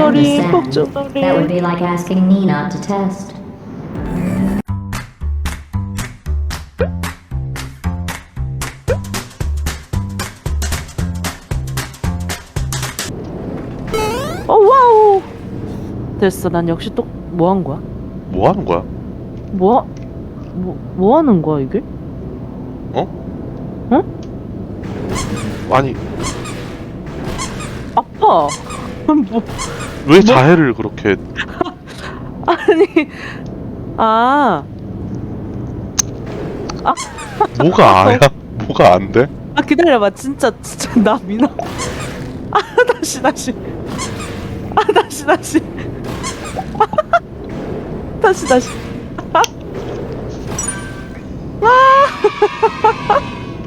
폭주놀이, understand. That would be like asking Nina to test. 어, 와우. 됐어. 난 역시 또 뭐 한 거야? 뭐 하는 거야? 뭐, 뭐, 뭐 하는 거야, 이게? 아니 아파. 뭐, 왜 자해를 그렇게 아니. 아, 뭐가 아야? 뭐가 안 돼? 아, 기다려봐. 진짜, 진짜, 나 미나. 아, 다시, 다시. 아, 다시, 다시. 다시, 다시.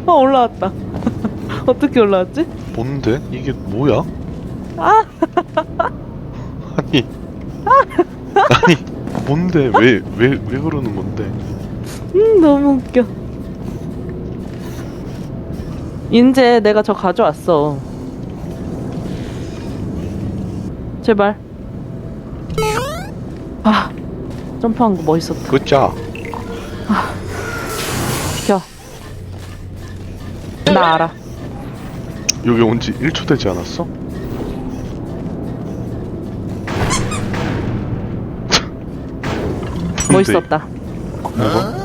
아, 올라왔다. 어떻게 올라왔지? 뭔데? 이게 뭐야? 아. 아니 아니 뭔데 왜 왜 왜 그러는 건데? 음, 너무 웃겨. 인제 내가 저 가져왔어. 제발. 아, 점프한 거 멋있었다. 그자 비켜. 나 알아. 여기 온 지 1초 되지 않았어? 멋있었다. 뭐가?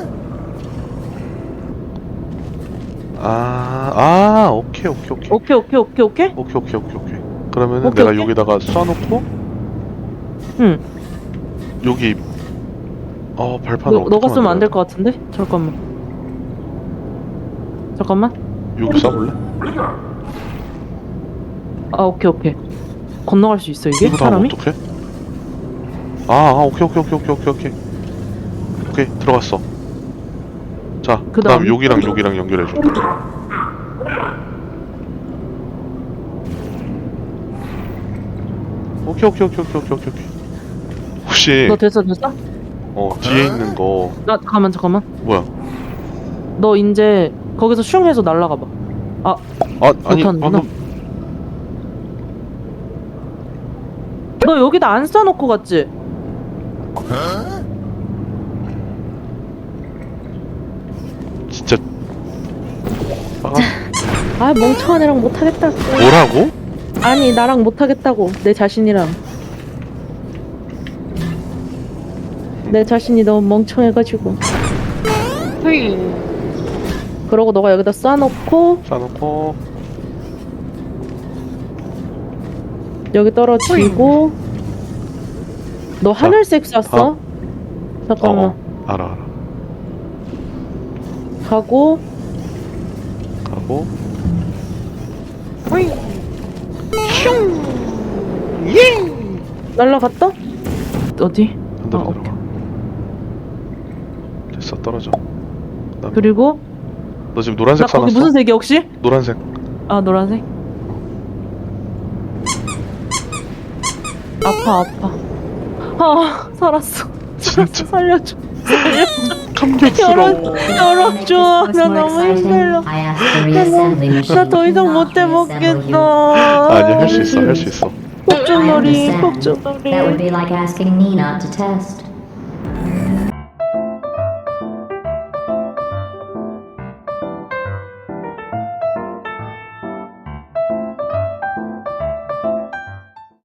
아, 아, 오케이, 오케이, 오케이. 오케이, 오케이, 오케이, 오케이? 오케이, 오케이, 오케이, 오케이. 그러면은 오케이, 내가 오케이. 여기다가 쏴놓고, 응. 여기, 어, 발판을 너, 너가 쓰면 안 될 것 같은데? 잠깐만. 잠깐만. 돼? 여기 쏴볼래? 아, 오케이, 오케이. 건너갈 수 있어, 이게? 이거 다음 사람이? 어떡해? 아, 아, 오케이, 오케이, 오케이, 오케이, 오케이, 오케이. 오케이, 들어갔어. 자, 그 다음 그다음에? 여기랑 여기랑 연결해줘. 오케이, 오케이, 오케이, 오케이, 오케이, 오케이, 오케이. 혹시, 너 됐어, 됐어? 어, 뒤에 있는 거, 나, 잠깐만, 잠깐만. 뭐야? 너 이제 거기서 슝 해서 날아가 봐. 아, 아니, 못하는구나. 방금, 너 여기다 안 써놓고 갔지? 진짜. 아, 아 멍청한 애랑 못하겠다고. 뭐라고? 아니 나랑 못하겠다고. 내 자신이랑. 내 자신이 너무 멍청해가지고. 그러고 너가 여기다 쏴놓고 쏴놓고, 여기 떨어지고. 너 하늘색 쐈어? 어. 잠깐만. 어, 알아, 알아. 가고 가고, 날라갔다? 어디? 반대로 아, 오케이. 들어가. 됐어, 떨어져. 그다음에 그리고 너 지금 나 노란색 거기 써놨어? 무슨 색이 혹시? 노란색. 아 노란색. 아파 아파. 아 살았어. 진짜 살려줘. 감격스러워. 열어줘. 나 너무 힘들어. 나 더 이상 못 해 먹겠어. 아니 할 수 있어, 할 수 있어. 폭주놀이, 폭주놀이. be like asking Nina to test.